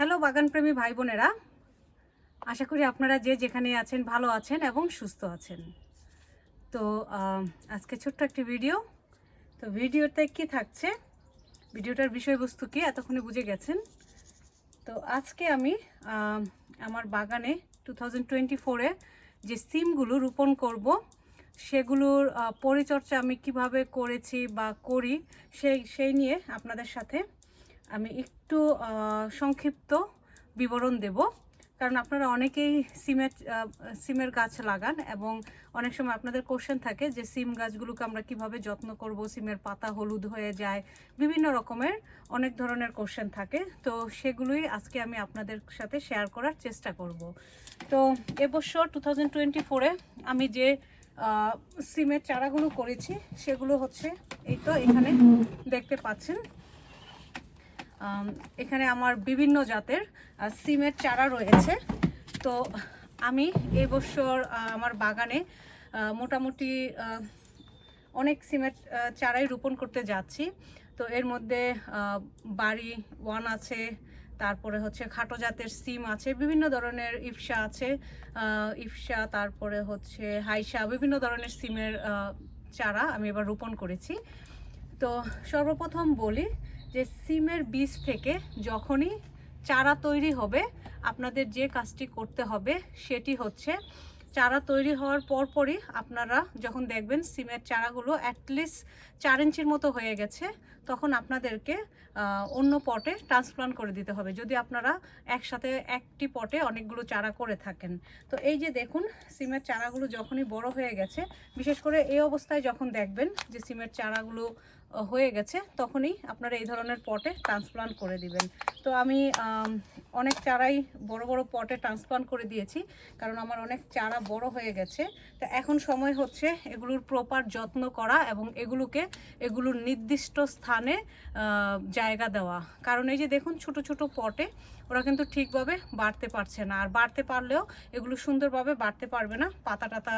Hello, বাগানপ্রেমী ভাই বোনেরা আশা করি আপনারা যে যেখানে আছেন ভালো আছেন এবং সুস্থ আছেন। তো আজকে ছোট্ট একটি ভিডিও। তো ভিডিওতে কি থাকছে? ভিডিওটার বিষয়বস্তু কি? এতক্ষণে বুঝে গেছেন। তো আজকে আমি আমার বাগানে টু থাউজেন্ড টোয়েন্টি ফোরে যে সিমগুলো রোপণ করব, সেগুলোর পরিচর্চা আমি কীভাবে করেছি বা করি, সেই সেই নিয়ে আপনাদের সাথে আমি একটু সংক্ষিপ্ত বিবরণ দেব। কারণ আপনারা অনেকেই সিমের সিমের গাছ লাগান এবং অনেক সময় আপনাদের কোশ্চেন থাকে যে সিম গাছগুলোকে আমরা কীভাবে যত্ন করব? সিমের পাতা হলুদ হয়ে যায়, বিভিন্ন রকমের অনেক ধরনের কোশ্চেন থাকে। তো সেগুলোই আজকে আমি আপনাদের সাথে শেয়ার করার চেষ্টা করব। তো এবছর টু থাউজেন্ড টোয়েন্টি ফোরে আমি যে সিমের চারাগুলো করেছি, সেগুলো হচ্ছে এই তো এখানে দেখতে পাচ্ছেন। এখানে আমার বিভিন্ন জাতের সিমের চারা রয়েছে। তো আমি এবছর আমার বাগানে মোটামুটি অনেক সিমের চারাই রোপণ করতে যাচ্ছি। তো এর মধ্যে বাড়ি ওয়ান আছে, তারপরে হচ্ছে খাটো জাতের সিম আছে, বিভিন্ন ধরনের ইফসা আছে ইফসা তারপরে হচ্ছে হাইসা বিভিন্ন ধরনের সিমের চারা আমি এবার রোপণ করেছি। তো সর্বপ্রথম বলি যে সিমের বীজ থেকে যখনই চারা তৈরি হবে, আপনাদের যে কাজটি করতে হবে সেটি হচ্ছে চারা তৈরি হওয়ার পরপরই আপনারা যখন দেখবেন সিমের চারাগুলো অ্যাটলিস্ট চার ইঞ্চির মতো হয়ে গেছে, তখন আপনাদেরকে অন্য পটে ট্রান্সপ্লান্ট করে দিতে হবে। যদি আপনারা একসাথে একটি পটে অনেকগুলো চারা করে থাকেন। তো এই যে দেখুন, সিমের চারাগুলো যখনই বড় হয়ে গেছে, বিশেষ করে এই অবস্থায় যখন দেখবেন যে সিমের চারাগুলো হয়ে গেছে তখনই আপনারা এই ধরনের পটে ট্রান্সপ্লান্ট করে দিবেন। তো আমি অনেক চারাই বড় বড় পটে ট্রান্সপ্লান্ট করে দিয়েছি, কারণ আমার অনেক চারা বড় হয়ে গেছে। তো এখন সময় হচ্ছে এগুলোর প্রপার যত্ন করা এবং এগুলোকে, এগুলোর নির্দিষ্ট স্থানে জায়গা দেওয়া। কারণ এই যে দেখুন ছোট ছোট পটে, ওরা কিন্তু ঠিকভাবে বাড়তে পারছে না। আর বাড়তে পারলেও এগুলো সুন্দরভাবে বাড়তে পারবে না, পাতা টাতা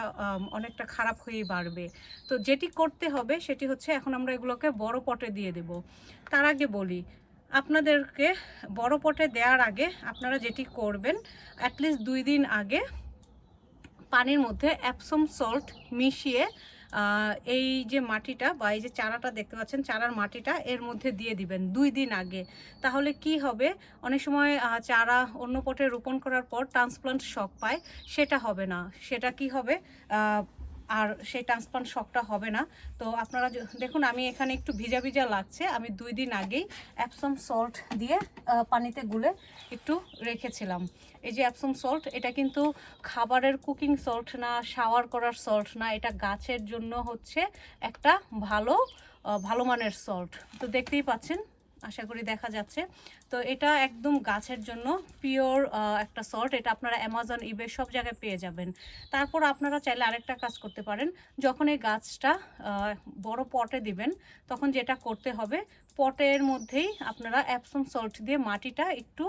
অনেকটা খারাপ হয়েই বাড়বে। তো যেটি করতে হবে সেটি হচ্ছে এখন আমরা এগুলোকে বড় পটে দিয়ে দেব। তার আগে বলি আপনাদেরকে বড় পটে দেওয়ার আগে আপনারা যেটি করবেন অ্যাটলিস্ট দুই দিন আগে পানির মধ্যে অ্যাপসম সল্ট মিশিয়ে এই যে মাটিটা বা এই যে চারাটা দেখতে পাচ্ছেন, চারার মাটিটা এর মধ্যে দিয়ে দিবেন দুই দিন আগে। তাহলে কি হবে? অনেক সময় চারা অন্য পটে রোপণ করার পর ট্রান্সপ্লান্ট শক পায়, সেটা হবে না। সেটা কি হবে? আর সেই ট্রান্সপ্লান্ট শকটা হবে না। তো আপনারা দেখুন, আমি এখানে একটু ভিজা ভিজা লাগছে। আমি দুই দিন আগেই অ্যাপসম সল্ট দিয়ে পানিতে গুলে একটু রেখেছিলাম। এই যে অ্যাপসম সল্ট এটা কিন্তু খাবারের কুকিং সল্ট না শাওয়ার করার সল্ট না, এটা গাছের জন্য হচ্ছে একটা ভালো ভালো মানের সল্ট তো দেখতেই পাচ্ছেন আশা করি দেখা যাচ্ছে। তো এটা একদম গাছের জন্য পিওর একটা সল্ট এটা আপনারা অ্যামাজন ইবে সব জায়গায় পেয়ে যাবেন। তারপর আপনারা চাইলে আরেকটা কাজ করতে পারেন। যখন এই গাছটা বড় পটে দিবেন, তখন যেটা করতে হবে, পটের মধ্যেই আপনারা অ্যাপসম সল্ট দিয়ে মাটিটা একটু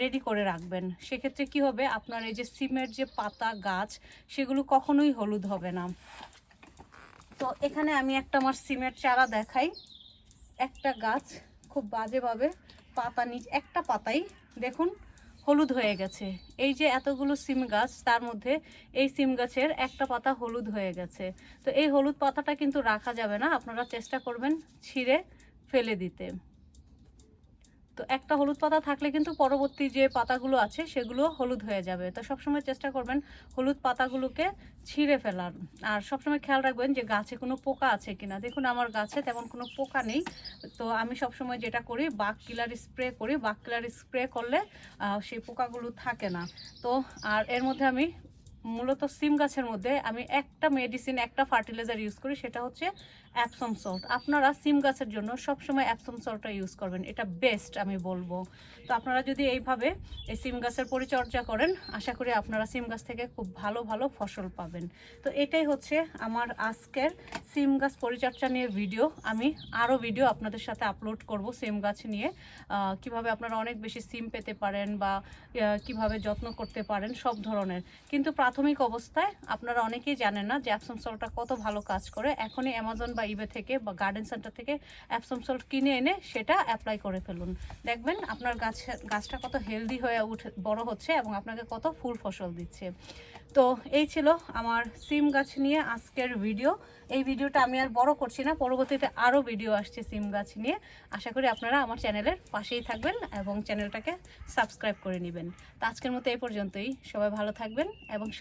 রেডি করে রাখবেন। সেক্ষেত্রে কি হবে? আপনার এই যে সিমের যে পাতা গাছ, সেগুলো কখনোই হলুদ হবে না। তো এখানে আমি একটা আমার সিমের চারা দেখাই। একটা গাছ খুব বাজেভাবে পাতা নিচ, একটা পাতাই দেখুন হলুদ হয়ে গেছে। এই যে এতগুলো সিম গাছ, তার মধ্যে এই সিম গাছের একটা পাতা হলুদ হয়ে গেছে। তো এই হলুদ পাতাটা কিন্তু রাখা যাবে না, আপনারা চেষ্টা করবেন ছিঁড়ে ফেলে দিতে। তো একটা হলুদ পাতা থাকলে কিন্তু পরবর্তী যে পাতাগুলো আছে, সেগুলো হলুদ হয়ে যাবে। তো সবসময় চেষ্টা করবেন হলুদ পাতাগুলোকে ছিঁড়ে ফেলার। আর সবসময় খেয়াল রাখবেন যে গাছে কোনো পোকা আছে কিনা। দেখুন, আমার গাছে তেমন কোনো পোকা নেই। তো আমি সবসময় যেটা করি বাঘ কিলার স্প্রে করি। বাক কিলার স্প্রে করলে সেই পোকাগুলো থাকে না। তো, আর এর মধ্যে আমি মূলত সিম গাছের মধ্যে আমি একটা মেডিসিন একটা ফার্টিলাইজার ইউজ করি, সেটা হচ্ছে অ্যাপসম সল্ট আপনারা সিম গাছের জন্য সবসময় অ্যাপসম সল্টটা ইউজ করবেন। এটা বেস্ট আমি বলব। তো আপনারা যদি এইভাবে এই সিম গাছের পরিচর্যা করেন, আশা করি আপনারা সিম গাছ থেকে খুব ভালো ভালো ফসল পাবেন। তো এটাই হচ্ছে আমার আজকের সিম গাছ পরিচর্যা নিয়ে ভিডিও আমি আরও ভিডিও আপনাদের সাথে আপলোড করব সিম গাছ নিয়ে। কীভাবে আপনারা অনেক বেশি সিম পেতে পারেন বা কীভাবে যত্ন করতে পারেন, সব ধরনের। কিন্তু প্রাথমিক অবস্থায় আপনারা অনেকেই জানেন না যে অ্যাপসম সল্টটা কত ভালো কাজ করে। এখনই অ্যামাজন বা ইবে থেকে বা গার্ডেন সেন্টার থেকে অ্যাপসম সল্ট কিনে এনে সেটা অ্যাপ্লাই করে ফেলুন। দেখবেন আপনার গাছ, গাছটা কত হেলদি হয়ে উঠে, বড় হচ্ছে এবং আপনাকে কত ফুল ফসল দিচ্ছে। তো এই ছিল আমার সিম গাছ নিয়ে আজকের ভিডিও এই ভিডিওটা আমি আর বড় করছি না, পরবর্তীতে আরও ভিডিও আসছে সিম গাছ নিয়ে। আশা করি আপনারা আমার চ্যানেলের পাশেই থাকবেন এবং চ্যানেলটাকে সাবস্ক্রাইব করে নেবেন। তো আজকের মতো এই পর্যন্তই। সবাই ভালো থাকবেন এবং